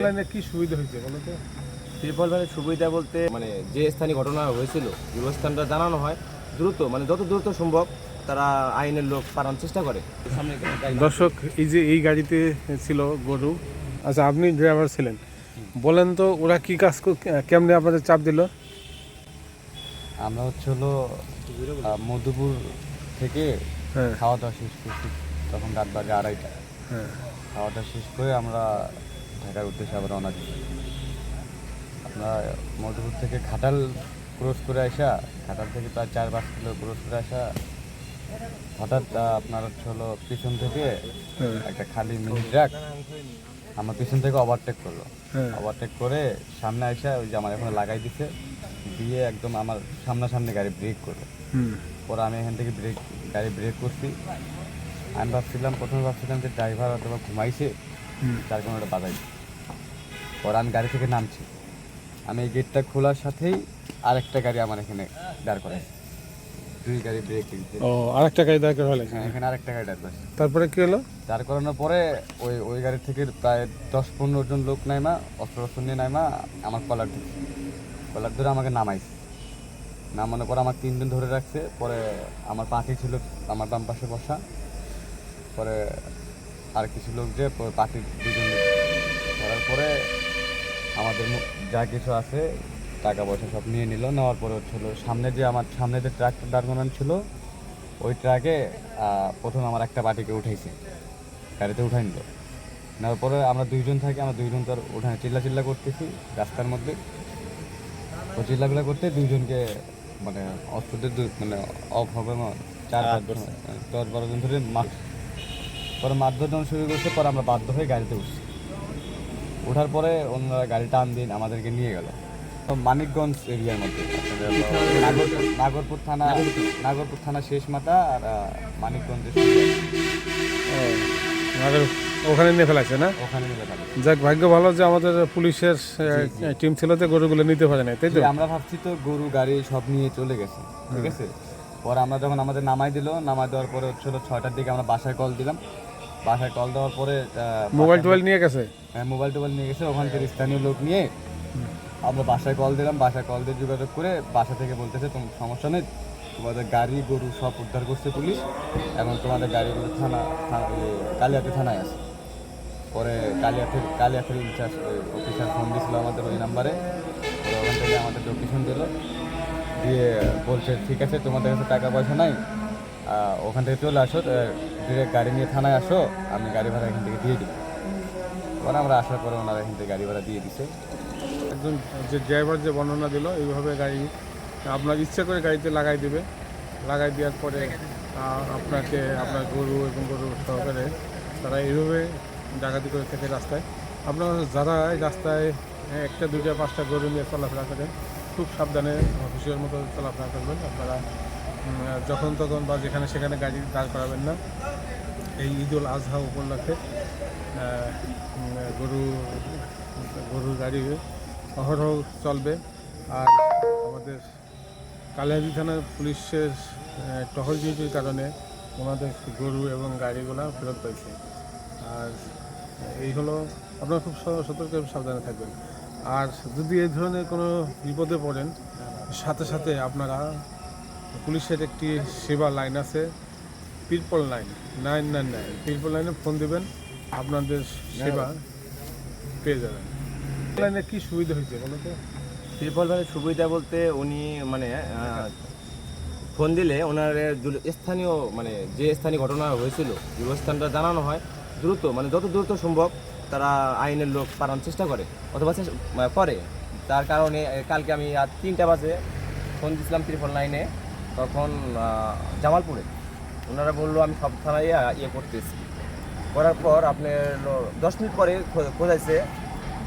অনলাইনে কি সুবিধা হয়েছে বলো তো? ত্রিপল ভ্যানের সুবিধা বলতে মানে যে স্থানে ঘটনা হয়েছিল ওই স্থানটা জানানো হয় দ্রুত মানে যত দ্রুত সম্ভব তারা আইনের লোক পারানোর চেষ্টা করে। দর্শক এই যে এই গাড়িতে ছিল গরু আচ্ছা আপনি ড্রাইভার ছিলেন। বলেন তো ওরা কি কাজ কেমনে আপনাদের চাপ দিল? আমরা হচ্ছে হলো মধুপুর থেকে হ্যাঁ। খাওয়া দাওয়া শেষ করছি তখন রাত বাজে আড়াইটা। হ্যাঁ। খাওয়া দাওয়া শেষ করে আমরা ঢাকার উদ্দেশ্যে আবার রওনা দিই। আমরা মধুপুর থেকে ঘাটাল ক্রস করে আসা ঘাটাল থেকে প্রায় চার পাঁচ কিলো ক্রস করে আসা হঠাৎ আপনার হচ্ছে হলো পিছন থেকে হ্যাঁ। একটা খালি মিনি ট্রাক আমার পিছন থেকে ওভারটেক করল। হ্যাঁ। ওভারটেক করে সামনে আসা ওই যে আমার এখানে লাগাই দিছে দিয়ে একদম আমার সামনাসামনি গাড়ি ব্রেক করল। পরে আমি এখান থেকে ব্রেক গাড়ি ব্রেক করছি। আমি ভাবছিলাম প্রথমে ভাবছিলাম যে ড্রাইভার অথবা ঘুমাইছে যার কোনো একটা বাধাই পরে আমি গাড়ি থেকে নামছি। আমি এই গেটটা খোলার সাথেই আরেকটা গাড়ি আমার এখানে দাঁড় করাই দুই গাড়ি ব্রেক ও আরেকটা গাড়ি দাঁড় করা হ্যাঁ এখানে আরেকটা গাড়ি দাঁড় করেছে তারপরে কি হলো? দাঁড় করানোর পরে ওই ওই গাড়ি থেকে প্রায় দশ পনেরো জন লোক নাইমা অস্ত্র অস্ত্র নিয়ে নাইমা আমার কলার ধরছে কলার ধরে আমাকে নামাইছে। নামানোর পরে আমার তিনজন ধরে রাখছে। পরে আমার পাখি ছিল আমার বাম পাশে বসা। পরে আর কিছু লোক যে পরে পাখির দুজন ধরার পরে আমাদের যা কিছু আছে টাকা পয়সা সব নিয়ে নিল। নেওয়ার পরে হচ্ছিল সামনে যে আমার সামনে যে ট্রাকটা দাঁড় করানো ছিল ওই ট্রাকে প্রথম আমার একটা বাটিকে উঠাইছে। গাড়িতে উঠাই নিল। নেওয়ার পরে আমরা দুইজন থাকি আমরা দুইজন তো আর উঠানে চিল্লা চিল্লা করতেছি রাস্তার মধ্যে। তো চিল্লাগুলা করতে দুইজনকে মানে অস্ত্রদের মানে অফ হবে চার দশ বারো জন ধরে মার পরে মারধর যখন শুরু করছে পরে আমরা বাধ্য হয়ে গাড়িতে উঠছি। ওঠার পরে অন্যরা গাড়ি টান দিন আমাদেরকে নিয়ে গেল। তো মানিকগঞ্জ এরিয়ার মধ্যে। নাগরপুর থানা নাগরপুর থানা শেষ মাথা আর মানিকগঞ্জের ওখানে নিয়ে ফেলাইছে না? ওখানে নিয়ে গেল যাক ভাগ্য ভালো যে আমাদের পুলিশের টিম ছিল যে গরুগুলো নিতে পারে নাই তাই তো? আমরা ভাবছি তো গরু গাড়ি সব নিয়ে চলে গেছে ঠিক আছে? পরে আমরা যখন আমাদের নামাই দিল নামাই দেওয়ার পরে হচ্ছিল ছয়টার দিকে আমরা বাসায় কল দিলাম। বাসায় কল দেওয়ার পরে মোবাইল টোবাইল নিয়ে গেছে? হ্যাঁ, মোবাইল টোবাইল নিয়ে গেছে ওখানকার স্থানীয় লোক নিয়ে আমরা বাসায় কল দিলাম বাসায় কল দিয়ে যোগাযোগ করে বাসা থেকে বলতেছে তোমার সমস্যা নেই তোমাদের গাড়ি গরু সব উদ্ধার করছে পুলিশ এবং তোমাদের গাড়ি থানা থানা- কালিয়াতি থানায় আছে। পরে কালিয়াতে কালিয়াতের ইনচার্জ অফিসার ফোন দিয়েছিল আমাদের ওই নাম্বারে ওখান থেকে আমাদের লোকেশন দিল। দিয়ে বলছে ঠিক আছে তোমাদের কাছে টাকা পয়সা নাই ওখান থেকে চলে আসো ডিরেক্ট গাড়ি নিয়ে থানায় আসো, আমি গাড়ি ভাড়া এখান থেকে দিয়ে দিই পরে আমরা আসার পরে ওনারা এখান থেকে গাড়ি ভাড়া দিয়ে দিছে। একজন যে ড্রাইভার যে বর্ণনা দিল, এইভাবে গাড়ি আপনার ইচ্ছা করে গাড়িতে লাগাই দেবে। লাগাই দেওয়ার পরে আপনাকে, আপনার গরু এবং গরু সহকারে তারা এইভাবে ডাকাতি করে থাকে রাস্তায়। আপনার যারা এই রাস্তায় একটা, দুইটা, পাঁচটা গরু নিয়ে চলাফেরা করেন, খুব সাবধানে অফিসের মতো চলাফেরা করবেন। আপনারা যখন তখন বা যেখানে সেখানে গাড়ি দাঁড় করাবেন না। এই ঈদ উল আজহা উপলক্ষে গরু, গরুর গাড়ি অহরহ চলবে। আর আমাদের কালিয়াদি থানার পুলিশের টহল ডিউটির কারণে ওনাদের গরু এবং গাড়িগুলো ফেরত পাইছে। আর এই হলো, আপনারা খুব সতর্ক সাবধানে থাকবেন। আর যদি এই ধরনের কোনো বিপদে পড়েন, সাথে সাথে আপনারা পুলিশের একটি সেবা লাইন আছে, পিরপল লাইন, নাইন নাইন নাইন। পিরপল লাইনে ফোন দেবেন, আপনাদের সেবা পেয়ে যাবেন। লাইনে কি সুবিধা হয়েছে বলো তো? ত্রিপল ভ্যানের সুবিধা বলতে উনি মানে ফোন দিলে ওনার স্থানীয় মানে যে স্থানীয় ঘটনা হয়েছিল যে স্থানটা জানানো হয়, দ্রুত মানে যত দ্রুত সম্ভব তারা আইনের লোক পারানোর চেষ্টা করে, অথবা করে। তার কারণে, কালকে আমি রাত তিনটা বাজে ফোন দিয়েছিলাম ত্রিপল লাইনে। তখন জামালপুরে। ওনারা বলল আমি সব থানায় ইয়ে করতেছি। করার পর আপনার দশ মিনিট পরে খোঁজাইছে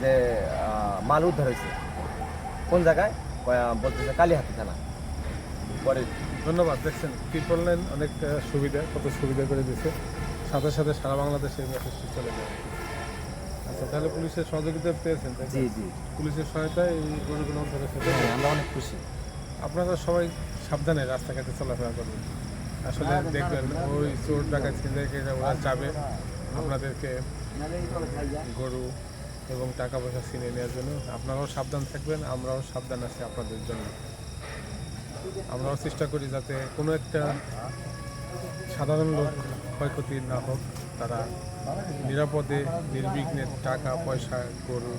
যে মাল উদ্ধার হয়েছে। কোন জায়গায়? বলতেছে কালীহাতি থানা। পরে ধন্যবাদ দেখছেন পিপল লাইন অনেক সুবিধা কত সুবিধা করে দিয়েছে। সাথে সাথে সারা বাংলাদেশে মেসেজটি চলে যায়। আচ্ছা তাহলে পুলিশের সহযোগিতা পেয়েছেন জি জি। পুলিশের সহায়তায় এই গরুগুলো? হ্যাঁ, আমরা অনেক খুশি। আপনারা সবাই সাবধানে রাস্তাঘাটে চলাফেরা করবেন। আসলে দেখবেন ওই চোর ডাকাত ছিনতাইকারীরা ওরা যাবে আপনাদেরকে গরু এবং টাকা পয়সা ছিনিয়ে নেওয়ার জন্য। আপনারাও সাবধান থাকবেন আমরাও সাবধান আছি আপনাদের জন্য। আমরাও চেষ্টা করি যাতে কোনো একটা সাধারণ লোক ক্ষয়ক্ষতি না হোক তারা নিরাপদে নির্বিঘ্নে টাকা পয়সা গরু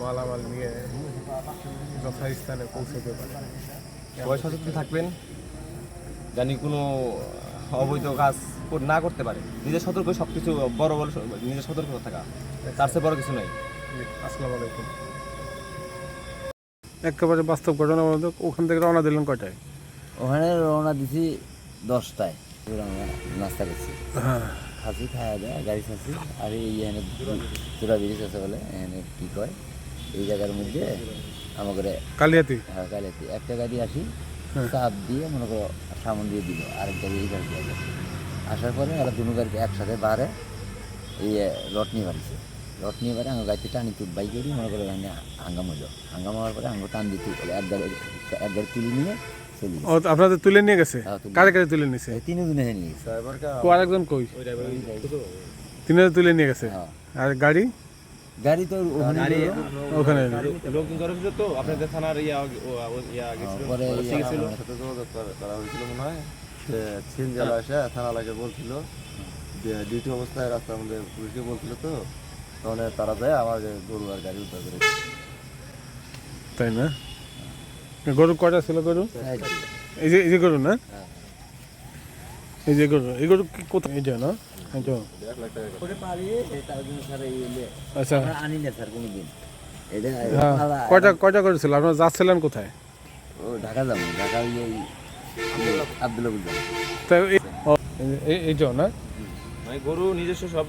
মালামাল নিয়ে যথাস্থানে পৌঁছতে পারে। সবাই সচেতন থাকবেন। জানি কোনো অবৈধ কাজ না করতে পারে। নিজের সতর্ক সব কিছু বড় বড় নিজের সতর্ক থাকা। তার চেয়ে বড় কিছু নাই। আসসালামু আলাইকুম। একেবারে বাস্তব ঘটনা বলতে ওখান থেকে রওনা দিলেন কয়টায়? ওখানে রওনা দিছি দশটায়। নাস্তা করছি। হ্যাঁ। খাসি খাওয়া যায় গাড়ি খাসি আর এই এখানে চূড়া ব্রিজ আছে বলে এখানে কি কয়? এই জায়গার মধ্যে আমাকে কালিয়াতি? হ্যাঁ গাড়িতে একটা গাড়ি আসি চাপ দিয়ে মনে করো সামন দিয়ে দিল আরেক গাড়ি এই গাড়ি দিয়ে আসার পরে ওরা দুনো গাড়িতে একসাথে বাড়ে এই রট নিয়ে বাড়িছে। রট নিয়ে বাড়ি আমার গাড়িতে টানি তুল বাইক করি মনে করো এখানে হাঙ্গাম হলো। হাঙ্গাম হওয়ার পরে আমার টান দিতে এক গাড়ি এক গাড়ি তুলে নিয়ে ও আপনাদের তুলে নিয়ে গেছে? হ্যাঁ, তুলে কারে কারে তুলে নিছে? গেছে তিন দিনে নিয়ে গেছে আরেকজন কই? তিনজন তুলে নিয়ে গেছে? হ্যাঁ। আর গাড়ি? গাড়ি তো ওখানে গাড়ি ওখানে লোকজন জড়ো ছিল তো আপনাদের থানার ইয়া ইয়া গেছিল পরে ঠিক সাথে যোগাযোগ করা- করা হয়েছিল মনে হয় যে ছিন জেলা এসে থানা লাগে বলছিল যে ডিউটি অবস্থায় রাস্তার মধ্যে পুলিশকে বলছিল তো তখন তারা যায় আমার গরু আর গাড়ি উদ্ধার করে তাই না? গরু কয়টা ছিল গরু? এই যে এই যে গরু না? হ্যাঁ। এই যে গরু এই কি কোথায়? এই যে না এই যে। ওটা পারি তার জন্য স্যার এই ইয়ে, আচ্ছা। আনি না স্যার কোনোদিন। এটা হ্যাঁ। কয়টা কয়টা গরু ছিল আপনারা যাচ্ছিলেন কোথায়? ও ঢাকা যাব। ঢাকা ওই আব্দুল্লাহ এই- এই- যে না। মানে গরু নিজস্ব সব